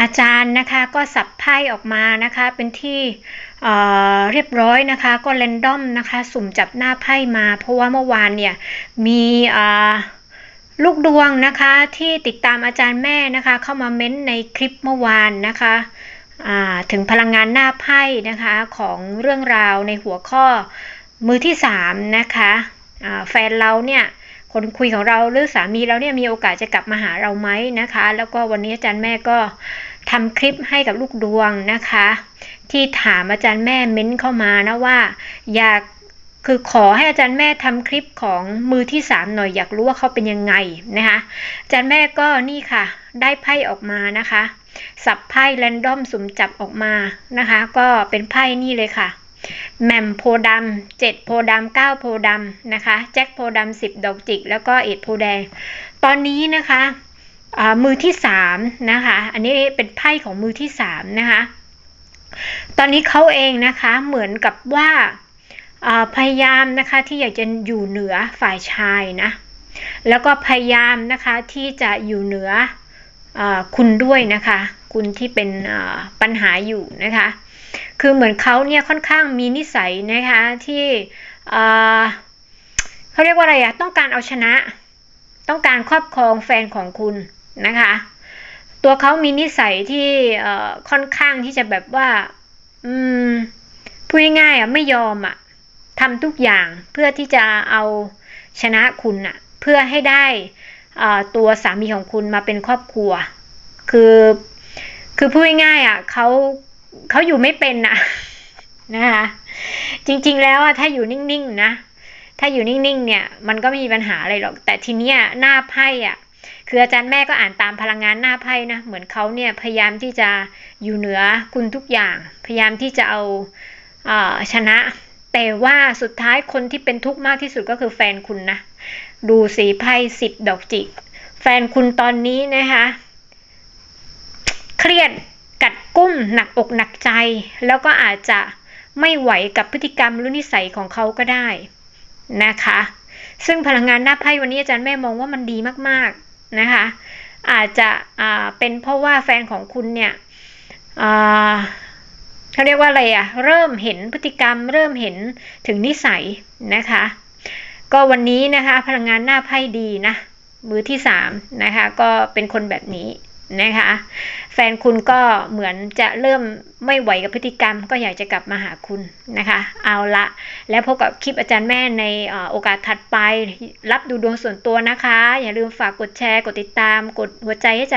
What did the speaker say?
อาจารย์นะคะก็สับไพ่ออกมานะคะ เป็นที่เเรียบร้อยนะคะ ก็เรนดอมนะคะ สุ่มจับหน้าไพ่มา เพราะว่าเมื่อวานเนี่ยมีลูกดวงนะคะที่ติดตามอาจารย์แม่นะคะ เข้ามาเม้นต์ในคลิปเมื่อวานนะคะถึงพลังงานหน้าไพ่นะคะของเรื่องราวในหัวข้อมือที่สามนะคะแฟนเราเนี่ย คนคุยของเราหรือสามีเราเนี่ยมีโอกาสจะกลับมาหาเราไหมนะคะ แล้วก็วันนี้อาจารย์แม่ก็ทำคลิปให้กับลูกดวงนะคะ ที่ถามอาจารย์แม่เม้นเข้ามานะว่า อยากคือขอให้อาจารย์แม่ทำคลิปของมือที่สามหน่อยอยากรู้ว่าเขาเป็นยังไงนะคะอาจารย์แม่ก็นี่ค่ะ ได้ไพ่ออกมานะคะ สับไพ่แรนดอมสุ่มจับออกมานะคะ ก็เป็นไพ่นี่เลยค่ะ แหม่มโพดำเจ็ดโพดำเก้าโพดำนะคะ แจ็คโพดำสิบดอกจิก แล้วก็เอ็ดโพแดง ตอนนี้นะคะมือที่สามนะคะ อันนี้เป็นไพ่ของมือที่สามนะคะ ตอนนี้เขาเองนะคะเหมือนกับว่าพยายามนะคะที่อยากจะอยู่เหนือฝ่ายชายนะ แล้วก็พยายามนะคะที่จะอยู่เหนืออคุณด้วยนะคะ คุณที่เป็นปัญหาอยู่นะคะ คือเหมือนเขาเนี่ยค่อนข้างมีนิสัยนะคะที่เขาเรียกว่าอะไรอะต้องการเอาชนะ ต้องการครอบครองแฟนของคุณนะคะ ตัวเขามีนิสัยที่ค่อนข้างที่จะแบบว่า อืมพูดง่ายๆอะไม่ยอมอะทำทุกอย่างเพื่อที่จะเอาชนะคุณอะ เพื่อให้ได้ตัวสามีของคุณมาเป็นครอบครัว คือ คือพูดง่ายๆอะเขา เขาอยู่ไม่เป็นนะนะคะจริงๆแล้วอะถ้าอยู่นิ่งๆนะถ้าอยู่นิ่งๆเนี่ยมันก็ไม่มีปัญหาอะไรหรอก แต่ทีเนี้ยหน้าไพ่อะคืออาจารย์แม่ก็อ่านตามพลังงานหน้าไพ่นะเหมือนเขาเนี่ยพยายามที่จะอยู่เหนือคุณทุกอย่าง พยายามที่จะเอาเออชนะ แต่ว่าสุดท้ายคนที่เป็นทุกข์มากที่สุดก็คือแฟนคุณนะดูสีไพ่สิบดอกจิก แฟนคุณตอนนี้นะคะเครียด หนักอกหนักใจ แล้วก็อาจจะไม่ไหวกับพฤติกรรมหรือนิสัยของเขาก็ได้นะคะ ซึ่งพลังงานหน้าไพ่วันนี้อาจารย์แม่มองว่ามันดีมากๆนะคะ อาจจะเป็นเพราะว่าแฟนของคุณเนี่ยเขาเรียกว่าอะไรอะเริ่มเห็นพฤติกรรม เริ่มเห็นถึงนิสัยนะคะ ก็วันนี้นะคะพลังงานหน้าไพ่ดีนะมือที่สามนะคะก็เป็นคนแบบนี้ นะคะ แฟนคุณก็เหมือนจะเริ่มไม่ไหวกับพฤติกรรม ก็อยากจะกลับมาหาคุณนะคะ เอาละแล้วพบกับคลิปอาจารย์แม่ในโอกาสถัดไป รับดูดวงส่วนตัวนะคะ อย่าลืมฝากกดแชร์ กดติดตาม กดหัวใจให้อาจารย์